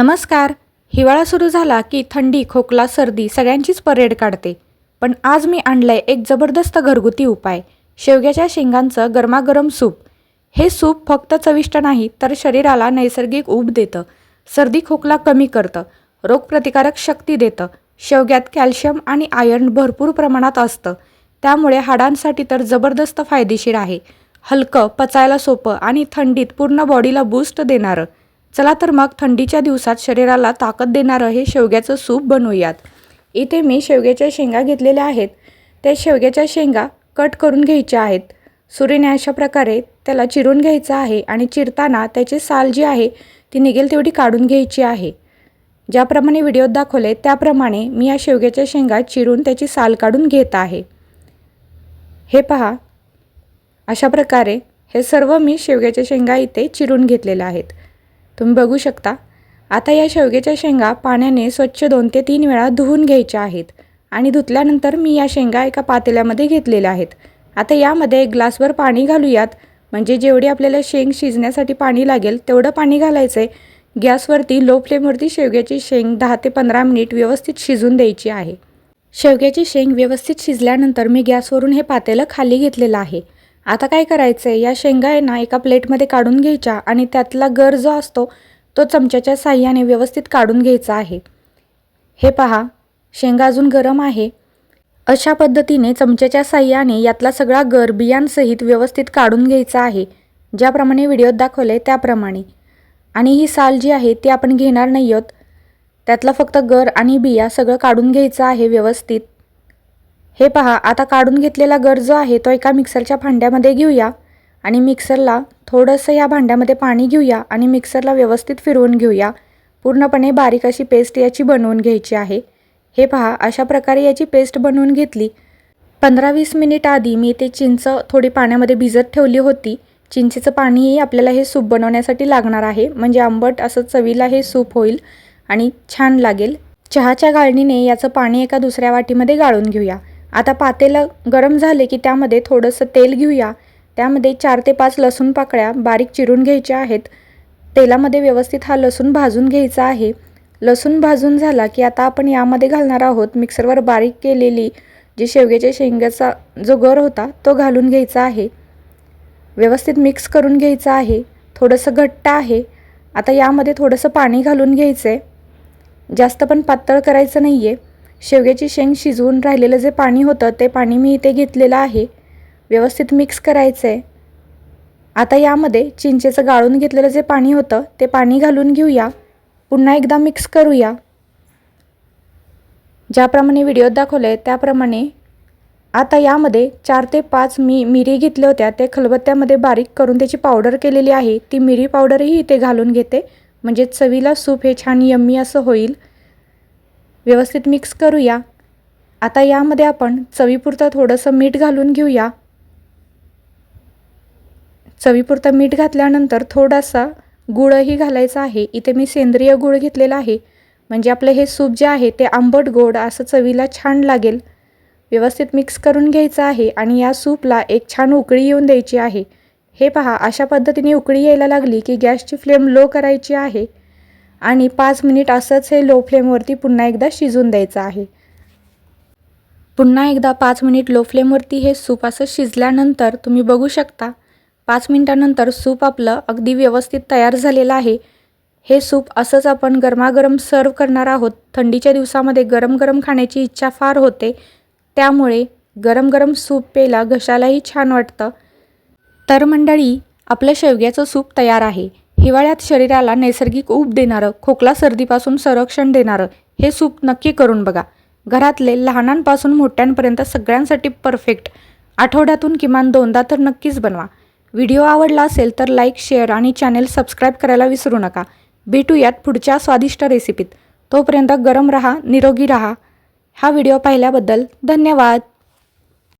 नमस्कार. हिवाळा सुरू झाला की थंडी खोकला सर्दी सगळ्यांचीच परेड काढते. पण आज मी आणलंय एक जबरदस्त घरगुती उपाय. शेवग्याच्या शेंगांचं गरमागरम सूप. हे सूप फक्त चविष्ट नाही तर शरीराला नैसर्गिक ऊब देतं. सर्दी खोकला कमी करतं. रोगप्रतिकारक शक्ती देतं. शेवग्यात कॅल्शियम आणि आयर्न भरपूर प्रमाणात असतं. त्यामुळे हाडांसाठी तर जबरदस्त फायदेशीर आहे. हलकं पचायला सोपं आणि थंडीत पूर्ण बॉडीला बूस्ट देणारं. चला तर मग थंडीच्या दिवसात शरीराला ताकद देणारं हे शेवग्याचं सूप बनवूयात. इथे मी शेवग्याच्या शेंगा घेतलेल्या आहेत. त्या शेवग्याच्या शेंगा कट करून घ्यायच्या आहेत. सुरीने अशा प्रकारे त्याला चिरून घ्यायचं आहे आणि चिरताना त्याची साल जी आहे ती निघेल तेवढी काढून घ्यायची आहे. ज्याप्रमाणे व्हिडिओत दाखवले त्याप्रमाणे मी या शेवग्याच्या शेंगा चिरून त्याची साल काढून घेत आहे. हे पहा. अशा प्रकारे हे सर्व मी शेवग्याच्या शेंगा इथे चिरून घेतलेल्या आहेत. तुम्ही बघू शकता. आता या शेवग्याच्या शेंगा पाण्याने स्वच्छ दोन ते तीन वेळा धुवून घ्यायच्या आहेत आणि धुतल्यानंतर मी या शेंगा एका पातेल्यामध्ये घेतलेल्या आहेत. आता यामध्ये एक ग्लासभर पाणी घालूयात. म्हणजे जेवढी आपल्याला शेंग शिजण्यासाठी पाणी लागेल तेवढं पाणी घालायचं आहे गॅसवरती लो फ्लेमवरती शेवग्याची शेंग दहा ते पंधरा मिनिट व्यवस्थित शिजून द्यायची आहे. शेवग्याची शेंग व्यवस्थित शिजल्यानंतर मी गॅसवरून हे पातेलं खाली घेतलेलं आहे. आता काय करायचं आहे या शेंगा आहे ना एका प्लेटमध्ये काढून घ्यायच्या आणि त्यातला गर जो असतो तो चमच्याच्या साह्याने व्यवस्थित काढून घ्यायचा आहे. हे पहा शेंगा अजून गरम आहे. अशा पद्धतीने चमच्याच्या साह्याने यातला सगळा गर बियांसहित व्यवस्थित काढून घ्यायचा आहे. ज्याप्रमाणे व्हिडिओत दाखवले त्याप्रमाणे. आणि ही साल जी आहे ती आपण घेणार नाही आहोत त्यातला फक्त गर आणि बिया सगळं काढून घ्यायचं आहे व्यवस्थित. हे पहा आता काढून घेतलेला गर जो आहे तो एका मिक्सरच्या भांड्यामध्ये घेऊया आणि मिक्सरला थोडंसं या भांड्यामध्ये पाणी घेऊया आणि मिक्सरला व्यवस्थित फिरवून घेऊया. पूर्णपणे बारीक अशी पेस्ट याची बनवून घ्यायची आहे. हे पहा अशा प्रकारे याची पेस्ट बनवून घेतली. पंधरा वीस मिनिट आधी मी ते चिंच थोडी पाण्यामध्ये भिजत ठेवली होती. चिंचेचं पाणीही आपल्याला हे सूप बनवण्यासाठी लागणार आहे. म्हणजे आंबट असं चवीला हे सूप होईल आणि छान लागेल. चहाच्या गाळणीने याचं पाणी एका दुसऱ्या वाटीमध्ये गाळून घेऊया. आता पातेलं गरम झाले की त्यामध्ये थोडंसं तेल घेऊया. त्यामध्ये चार ते पाच लसूण पाकळ्या बारीक चिरून घ्यायच्या आहेत. तेलामध्ये व्यवस्थित हा लसूण भाजून घ्यायचा आहे. लसूण भाजून झाला की आता आपण यामध्ये घालणार आहोत मिक्सरवर बारीक केलेली जी शेवग्याच्या शेंग्याचा जो गर होता तो घालून घ्यायचा आहे. व्यवस्थित मिक्स करून घ्यायचं आहे. थोडंसं घट्ट आहे. आता यामध्ये थोडंसं पाणी घालून घ्यायचं आहे जास्त पण पातळ करायचं नाही आहे शेवग्याची शेंग शिजवून राहिलेलं जे पाणी होतं ते पाणी मी इथे घेतलेलं आहे. व्यवस्थित मिक्स करायचं आहे आता यामध्ये चिंचेचं गाळून घेतलेलं जे पाणी होतं ते पाणी घालून घेऊया. पुन्हा एकदा मिक्स करूया. ज्याप्रमाणे व्हिडिओत दाखवलं आहे त्याप्रमाणे आता यामध्ये चार ते पाच मी मिरी घेतल्या होत्या. ते खलबत्त्यामध्ये बारीक करून त्याची पावडर केलेली आहे. ती मिरी पावडरही इथे घालून घेते. म्हणजे चवीला सूप हे छान यम्मी असं होईल. व्यवस्थित मिक्स करूया. आता यामध्ये आपण चवीपुरतं थोडंसं मीठ घालून घेऊया. चवीपुरतं मीठ घातल्यानंतर थोडासा गुळही घालायचा आहे. इथे मी सेंद्रिय गुळ घेतलेला आहे. म्हणजे आपलं हे सूप जे आहे ते आंबट गोड असं चवीला छान लागेल. व्यवस्थित मिक्स करून घ्यायचं आहे आणि या सूपला एक छान उकळी येऊन द्यायची आहे. हे पहा अशा पद्धतीने उकळी यायला लागली की गॅसची फ्लेम लो करायची आहे. आणि पाच मिनिट असंच हे लो फ्लेमवरती पुन्हा एकदा शिजून द्यायचं आहे. पुन्हा एकदा पाच मिनिट लो फ्लेमवरती हे सूप असं शिजल्यानंतर तुम्ही बघू शकता पाच मिनिटानंतर सूप आपलं अगदी व्यवस्थित तयार झालेलं आहे. हे सूप असंच आपण गरमागरम सर्व करणार आहोत. थंडीच्या दिवसामध्ये गरम गरम खाण्याची इच्छा फार होते. त्यामुळे गरम गरम सूप प्यायला घशालाही छान वाटतं. तर मंडळी आपलं शेवग्याचं सूप तयार आहे. हिवाळ्यात शरीराला नैसर्गिक ऊब देणारं खोकला सर्दीपासून संरक्षण देणारं हे सूप नक्की करून बघा. घरातले लहानांपासून मोठ्यांपर्यंत सगळ्यांसाठी परफेक्ट. आठवड्यातून किमान दोनदा तर नक्कीच बनवा. व्हिडिओ आवडला असेल तर लाईक शेअर आणि चॅनेल सबस्क्राईब करायला विसरू नका. भेटूयात पुढच्या स्वादिष्ट रेसिपीत. तोपर्यंत गरम रहा निरोगी रहा. हा व्हिडिओ पाहिल्याबद्दल धन्यवाद.